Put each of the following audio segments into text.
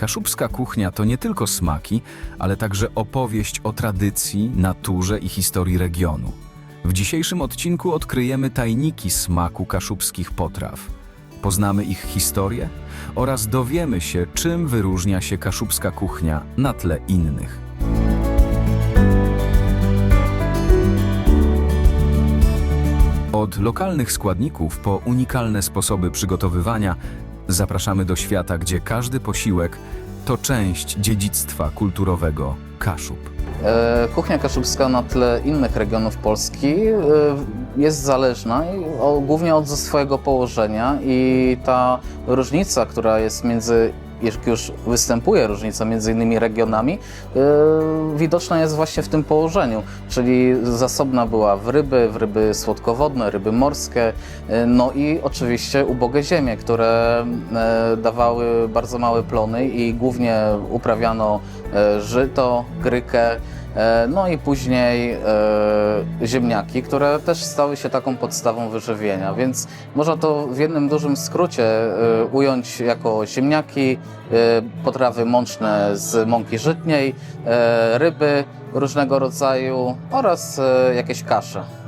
Kaszubska kuchnia to nie tylko smaki, ale także opowieść o tradycji, naturze i historii regionu. W dzisiejszym odcinku odkryjemy tajniki smaku kaszubskich potraw. Poznamy ich historię oraz dowiemy się, czym wyróżnia się kaszubska kuchnia na tle innych. Od lokalnych składników po unikalne sposoby przygotowywania zapraszamy do świata, gdzie każdy posiłek to część dziedzictwa kulturowego Kaszub. E, Kuchnia kaszubska na tle innych regionów Polski e, jest zależna głównie od swojego położenia i ta różnica, która jest między, jak już występuje różnica między innymi regionami, e, widoczna jest właśnie w tym położeniu, czyli zasobna była w ryby, w ryby słodkowodne, ryby morskie, e, no i oczywiście ubogie ziemie, które e, dawały bardzo małe plony i głównie uprawiano żyto, grykę, no i później e, ziemniaki, które też stały się taką podstawą wyżywienia, więc można to w jednym dużym skrócie e, ująć jako ziemniaki, e, potrawy mączne z mąki żytniej, e, ryby różnego rodzaju oraz e, jakieś kasze.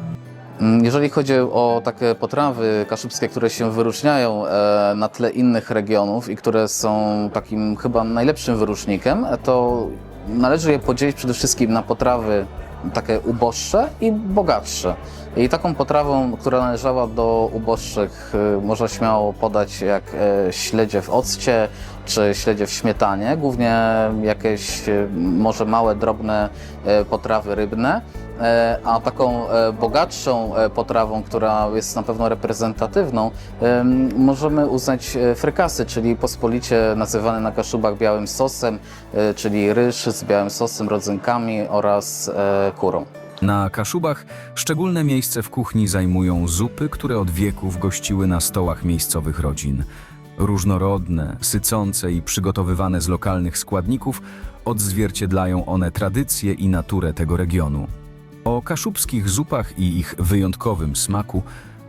Mm, Jeżeli chodzi o takie potrawy kaszubskie, które się wyróżniają e, na tle innych regionów i które są takim chyba najlepszym wyróżnikiem, to należy je podzielić przede wszystkim na potrawy takie uboższe i bogatsze. I taką potrawą, która należała do uboższych, e, można śmiało podać jak e, śledzie w occie czy śledzie w śmietanie, głównie jakieś może małe, drobne potrawy rybne. E, A taką e, bogatszą e, potrawą, która jest na pewno reprezentatywną, em, możemy uznać frykasy, czyli pospolicie nazywane na Kaszubach białym sosem, czyli ryż z białym sosem, rodzynkami oraz kurą. Na Kaszubach szczególne miejsce w kuchni zajmują zupy, które od wieków gościły na stołach miejscowych rodzin. Różnorodne, sycące i przygotowywane z lokalnych składników, odzwierciedlają one tradycje i naturę tego regionu. O kaszubskich zupach i ich wyjątkowym smaku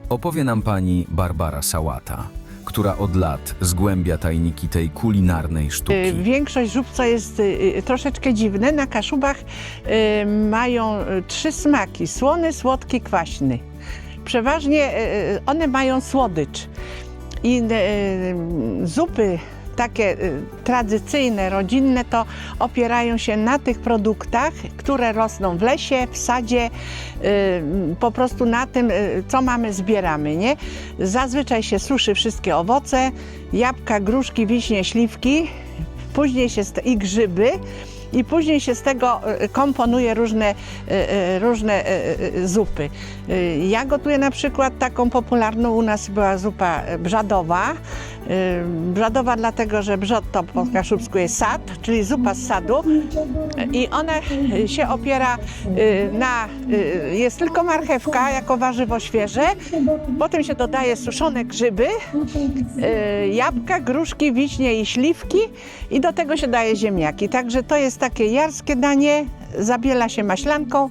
opowie nam pani Barbara Sałata, która od lat zgłębia tajniki tej kulinarnej Y, sztuki. Większość zup, co jest y, y, troszeczkę dziwne, na Kaszubach y, mają y, trzy smaki: słony, słodki, kwaśny. Przeważnie y, one mają słodycz. I y, zupy takie y, tradycyjne, rodzinne, to opierają się na tych produktach, które rosną w lesie, w sadzie, y, po prostu na tym, y, co mamy, zbieramy, nie? Zazwyczaj się suszy wszystkie owoce, jabłka, gruszki, wiśnie, śliwki, później się i grzyby. I później się z tego komponuje różne, różne zupy. Ja gotuję na przykład taką popularną u nas była zupa brzadowa. Brzadowa dlatego, że brzod to po kaszubsku jest sad, czyli zupa z sadu. I ona się opiera y, na, y, jest tylko marchewka jako warzywo świeże, potem się dodaje suszone grzyby, y, jabłka, gruszki, wiśnie i śliwki i do tego się daje ziemniaki. Także to jest takie jarskie danie, zabiela się maślanką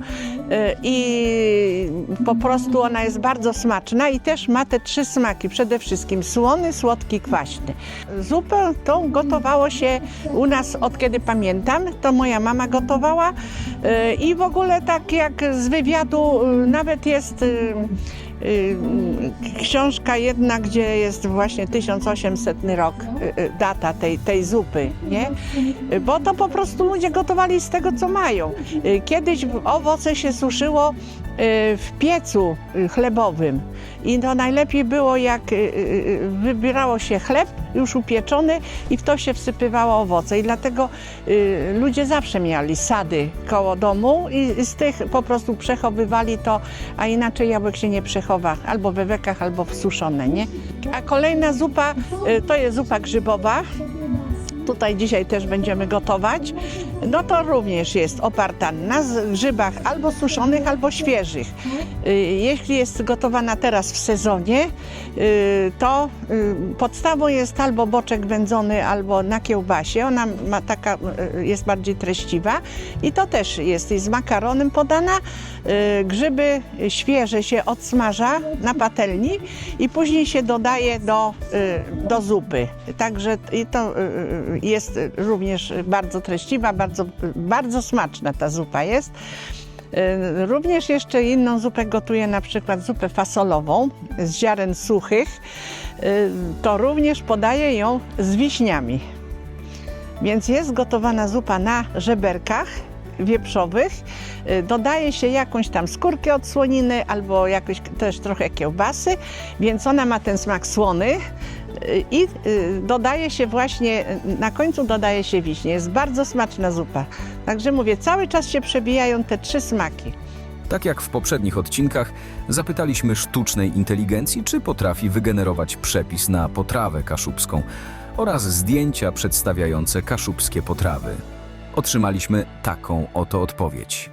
i po prostu ona jest bardzo smaczna i też ma te trzy smaki, przede wszystkim słony, słodki, kwaśny. Zupę tą gotowało się u nas od kiedy pamiętam, to moja mama gotowała y, i w ogóle tak jak z wywiadu y, nawet jest y, y, książka jedna, gdzie jest właśnie 1800 rok, y, y, data tej, tej zupy, nie? Y, Bo to po prostu ludzie gotowali z tego, co mają. Y, Kiedyś owoce się suszyło y, w piecu y, chlebowym i to najlepiej było, jak y, y, y, wybierało się chleb już upieczony i w to się wsypywało owoce i dlatego y, ludzie zawsze mieli sady koło domu i z tych po prostu przechowywali to, a inaczej jabłek się nie albo we wekach, albo w suszone, nie? A kolejna zupa y, to jest zupa grzybowa. Tutaj dzisiaj też będziemy gotować. No to również jest oparta na grzybach albo suszonych, albo świeżych. Y, Jeśli jest gotowana teraz w sezonie, y, to y, podstawą jest albo boczek wędzony, albo na kiełbasie. Ona ma taka, jest bardziej treściwa i to też jest z makaronem podana. Grzyby świeże się odsmaża na patelni i później się dodaje do, do zupy. Także to jest również bardzo treściwa, bardzo, bardzo smaczna ta zupa jest. Y, Również jeszcze inną zupę gotuję, na przykład zupę fasolową z ziaren suchych. Y, To również podaję ją z wiśniami. Więc jest gotowana zupa na żeberkach wieprzowych. Y, Dodaje się jakąś tam skórkę od słoniny albo jakoś też trochę kiełbasy, więc ona ma ten smak słony. Y, I y, dodaje się właśnie, na końcu dodaje się wiśnie. Jest bardzo smaczna zupa. Także mówię, cały czas się przebijają te trzy smaki. Tak jak w poprzednich odcinkach, zapytaliśmy sztucznej inteligencji, czy potrafi wygenerować przepis na potrawę kaszubską oraz zdjęcia przedstawiające kaszubskie potrawy. Otrzymaliśmy taką oto odpowiedź.